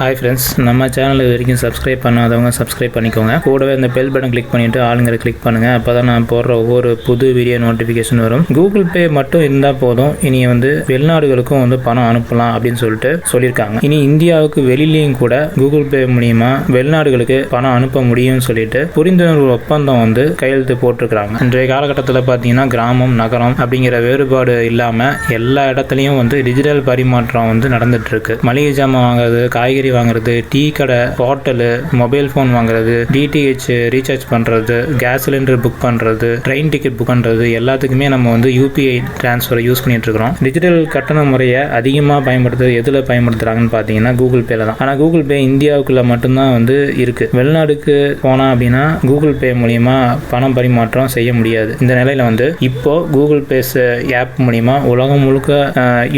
Hi friends நம்ம channel வரைக்கும் subscribe பண்ணாதவங்க சப்ஸ்கிரைப் பண்ணிக்கோங்க. கூடவே இந்த பெல் பட்டன் கிளிக் பண்ணிட்டு ஆளுங்கிற கிளிக் பண்ணுங்கள் அப்போ தான் நான் போடுற ஒவ்வொரு புது வீடியோ நோட்டிஃபிகேஷன் வரும். கூகுள் பே மட்டும் இருந்தால் போதும். இனி வந்து வெளிநாடுகளுக்கும் வந்து பணம் அனுப்பலாம் அப்படின்னு சொல்லிட்டு சொல்லியிருக்காங்க. இனி இந்தியாவுக்கு வெளியிலையும் கூட கூகுள் பே மூலியமா வெளிநாடுகளுக்கு பணம் அனுப்ப முடியும்னு சொல்லிட்டு புரிந்துணர்வு ஒப்பந்தம் வந்து கையெழுத்து போட்டிருக்கிறாங்க. இன்றைய காலகட்டத்தில் பார்த்தீங்கன்னா கிராமம் நகரம் அப்படிங்கிற வேறுபாடு இல்லாமல் எல்லா இடத்துலையும் வந்து டிஜிட்டல் பரிமாற்றம் வந்து நடந்துட்டு இருக்கு. மளிகை ஜாமான் வாங்குறது காய்கறி வாங்குறது டீ கடை ஹோட்டலு மொபைல் ஃபோன் வாங்குறது டிடிஹெச் ரீசார்ஜ் பண்ணுறது கேஸ் சிலிண்டர் புக் பண்ணுறது ட்ரெயின் டிக்கெட் புக் பண்ணுறது எல்லாத்துக்குமே நம்ம வந்து யூபிஐ டிரான்ஸ்ஃபரை யூஸ் பண்ணிட்டு இருக்கிறோம். டிஜிட்டல் கட்டண முறையை அதிகமாக பயன்படுத்துறது எதில் பயன்படுத்துகிறாங்கன்னு பார்த்தீங்கன்னா கூகுள் பேல தான். ஆனால் கூகுள் பே இந்தியாவுக்குள்ள மட்டும்தான் வந்து இருக்குது வெளிநாடுக்கு போனால் அப்படின்னா கூகுள் பே மூலியமா பணம் பரிமாற்றம் செய்ய முடியாது. இந்த நிலையில் வந்து இப்போ கூகுள் பேஸ் ஆப் மூலியமா உலகம் முழுக்க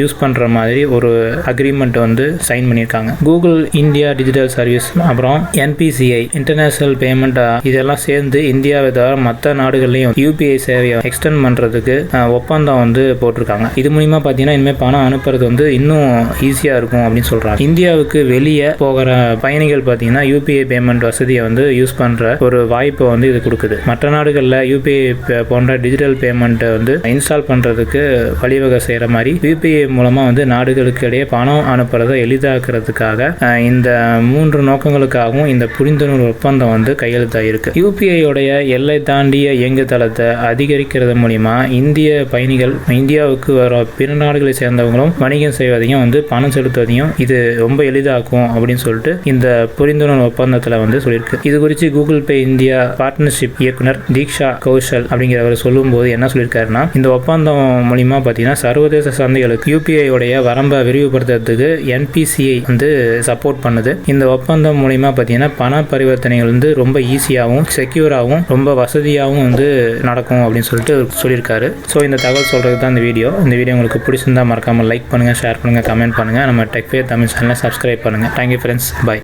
யூஸ் பண்ணுற மாதிரி ஒரு அக்ரிமெண்ட் வந்து சைன் பண்ணியிருக்காங்க. கூகுள் இந்தியா டிஜிட்டல் சர்வீஸ் அப்புறம் என்பிசிஐ இன்டர்நேஷனல் பேமெண்ட் இதெல்லாம் சேர்ந்து இந்தியாவை தவிர மற்ற நாடுகள்லையும் யூபிஐ சேவையை எக்ஸ்டெண்ட் பண்ணுறதுக்கு ஒப்பந்தம் வந்து போட்டிருக்காங்க. இது மூலிமா பார்த்தீங்கன்னா இனிமேல் பணம் அனுப்புறது வந்து இன்னும் ஈஸியாக இருக்கும் அப்படின்னு சொல்கிறாங்க இந்தியாவுக்கு வெளியே போகிற பயணிகள் பார்த்தீங்கன்னா யூபிஐ பேமெண்ட் வசதியை வந்து யூஸ் பண்ணுற ஒரு வாய்ப்பை வந்து இது கொடுக்குது. மற்ற நாடுகளில் யூபிஐ போன்ற டிஜிட்டல் பேமெண்ட்டை வந்து இன்ஸ்டால் பண்ணுறதுக்கு வழிவகை செய்கிற மாதிரி யூபிஐ மூலமாக வந்து நாடுகளுக்கு இடையே பணம் அனுப்புறதை எளிதாக்குறதுக்காக இந்த மூன்று நோக்கங்களுக்காகவும் இந்த புரிந்துணர்வு ஒப்பந்தம் வந்து கையெழுத்தாயிருக்கு யூபிஐயோடைய எல்லை தாண்டிய இயங்கு தளத்தை அதிகரிக்கிறது மூலிமா இந்திய பயணிகள் இந்தியாவுக்கு வர பிற நாடுகளை சேர்ந்தவங்களும் வணிகம் செய்வதையும் வந்து பணம் செலுத்துவதையும் இது ரொம்ப எளிதாக்கும் அப்படின்னு சொல்லிட்டு இந்த புரிந்துணர்வு ஒப்பந்தத்தில் வந்து சொல்லியிருக்கு. இது குறித்து கூகுள் பே இந்தியா பார்ட்னர்ஷிப் இயக்குனர் தீக்ஷா கௌஷல் அப்படிங்கிறவர் சொல்லும்போது என்ன சொல்லியிருக்காருன்னா இந்த ஒப்பந்தம் மூலிமா பார்த்தீங்கன்னா சர்வதேச சந்தைகளுக்கு யூபிஐ உடைய வரம்பை விரிவுபடுத்துறதுக்கு என்பிசிஐ வந்து சப் சப்போர்ட் பண்ணுது. இந்த ஒப்பந்தம் மூலிமா பார்த்தீங்கன்னா பண பரிவர்த்தனைகள் வந்து ரொம்ப ஈஸியாகவும் செக்யூராகவும் ரொம்ப வசதியாகவும் வந்து நடக்கும் அப்படின்னு சொல்லிட்டு சொல்லியிருக்காரு. ஸோ இந்த தகவல் சொல்கிறது தான் இந்த வீடியோ. இந்த வீடியோ உங்களுக்கு பிடிச்சிருந்தா மறக்காமல் லைக் பண்ணுங்க ஷேர் பண்ணுங்க கமெண்ட் பண்ணுங்க. நம்ம டெக்வே தமிழ் சேனலை சப்ஸ்கிரைப் பண்ணுங்க. Thank you friends bye